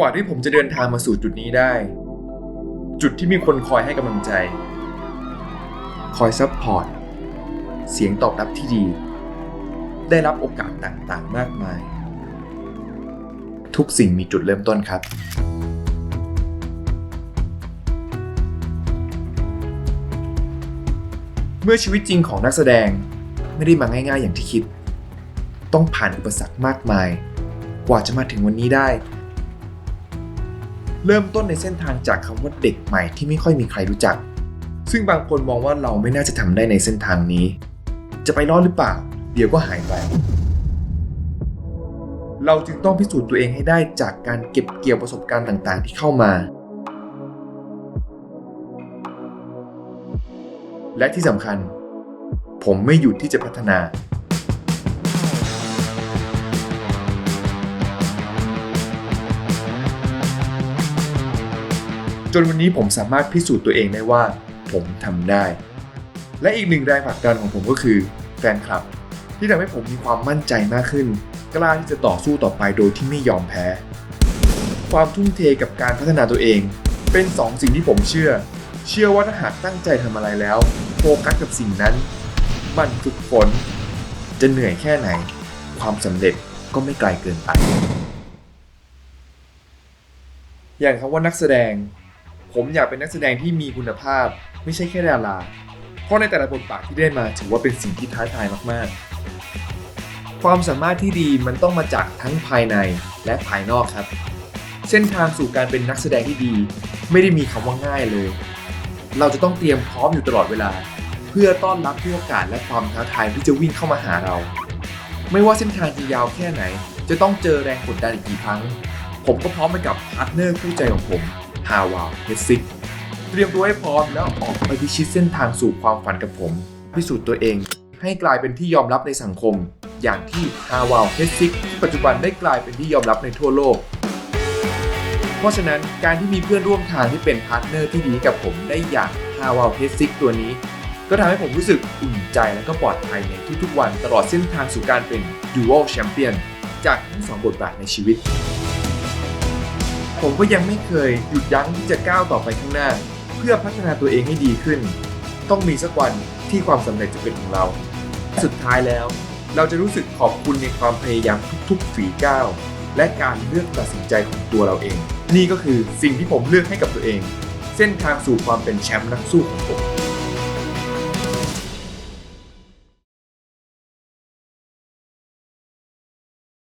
กว่าที่ผมจะเดินทางมาสู่จุดนี้ได้ จุดที่มีคนคอยให้กำลังใจ คอยซัพพอร์ต เสียงตอบรับที่ดี ได้รับโอกาสต่างๆ มากมาย ทุกสิ่งมีจุดเริ่มต้นครับเมื่อชีวิตจริงของนักแสดงไม่ได้มาง่ายๆอย่างที่คิด ต้องผ่านอุปสรรคมากมาย กว่าจะมาถึงวันนี้ได้ เริ่มต้นในเส้นทางจากคำว่าเด็กใหม่ที่ไม่ค่อยมีใครรู้จัก ซึ่งบางคนมองว่าเราไม่น่าจะทำได้ในเส้นทางนี้ จะไปรอดหรือเปล่า เดี๋ยวก็หายไป เราจึงต้องพิสูจน์ตัวเองให้ได้จากการเก็บเกี่ยวประสบการณ์ต่างๆ ที่เข้ามา และที่สำคัญ ผมไม่หยุดที่จะพัฒนา จนวันนี้ผมสามารถพิสูจน์ตัวเองได้ว่า ผมทำได้ และอีกหนึ่งแรงผลักดันของผมก็คือแฟนคลับ ที่ทำให้ผมมีความมั่นใจมากขึ้น กล้าที่จะต่อสู้ต่อไปโดยที่ไม่ยอมแพ้ ความทุ่มเทกับการพัฒนาตัวเอง เป็นสองสิ่งที่ผมเชื่อ เชื่อว่าถ้าหากตั้งใจทำอะไรแล้วโฟกัสกับสิ่งนั้นมันฝึกฝนจะเหนื่อยแค่ไหน ความสำเร็จก็ไม่ไกลเกินไป อย่างคำว่านักแสดง ผมอยากเป็นนักแสดงที่มีคุณภาพ ไม่ใช่แค่ดาราเพราะในแต่ละบทบาทที่ได้มาถือว่าเป็นสิ่งที่ท้าทายมากๆ ความสามารถที่ดีมันต้องมาจากทั้งภายในและภายนอกครับ เส้นทางสู่การเป็นนักแสดงที่ดี ไม่ได้มีคำว่าง่ายเลย เราจะต้องเตรียมพร้อมอยู่ตลอดเวลา เพื่อต้อนรับทุกโอกาสและความท้าทายที่จะวิ่งเข้ามาหาเรา ไม่ว่าเส้นทางจะยาวแค่ไหน จะต้องเจอแรงกดดันอีกกี่ครั้ง ผมก็พร้อมไปกับพาร์ทเนอร์คู่ใจของผม ฮาวาวเฮซิกเตรียมตัวให้พร้อมแล้วออกไปพิชิตเส้นทางสู่ความฝันกับผม พิสูจน์ตัวเอง ให้กลายเป็นที่ยอมรับในสังคม อย่างที่ฮาวาวเฮซิกที่ปัจจุบันได้กลายเป็นที่ยอมรับในทั่วโลก เพราะฉะนั้นการที่มีเพื่อนร่วมทางที่เป็นพาร์ทเนอร์ที่ดีกับผมได้อย่างฮาวาวเฮซิกตัวนี้ ก็ทำให้ผมรู้สึกอุ่นใจและก็ปลอดภัยในทุกๆวันตลอดเส้นทางสู่การเป็น Dual Champion จากทั้งสองบทบาทในชีวิต ผมก็ยังไม่เคยหยุดยั้งที่จะก้าวต่อไปข้างหน้า เพื่อพัฒนาตัวเองให้ดีขึ้น ต้องมีสักวันที่ความสำเร็จจะเป็นของเรา สุดท้ายแล้ว เราจะรู้สึกขอบคุณในความพยายามทุกๆฝีก้าวและการเลือกตัดสินใจของตัวเราเอง นี่ก็คือสิ่งที่ผมเลือกให้กับตัวเอง เส้นทางสู่ความเป็นแชมป์นักสู้ของผม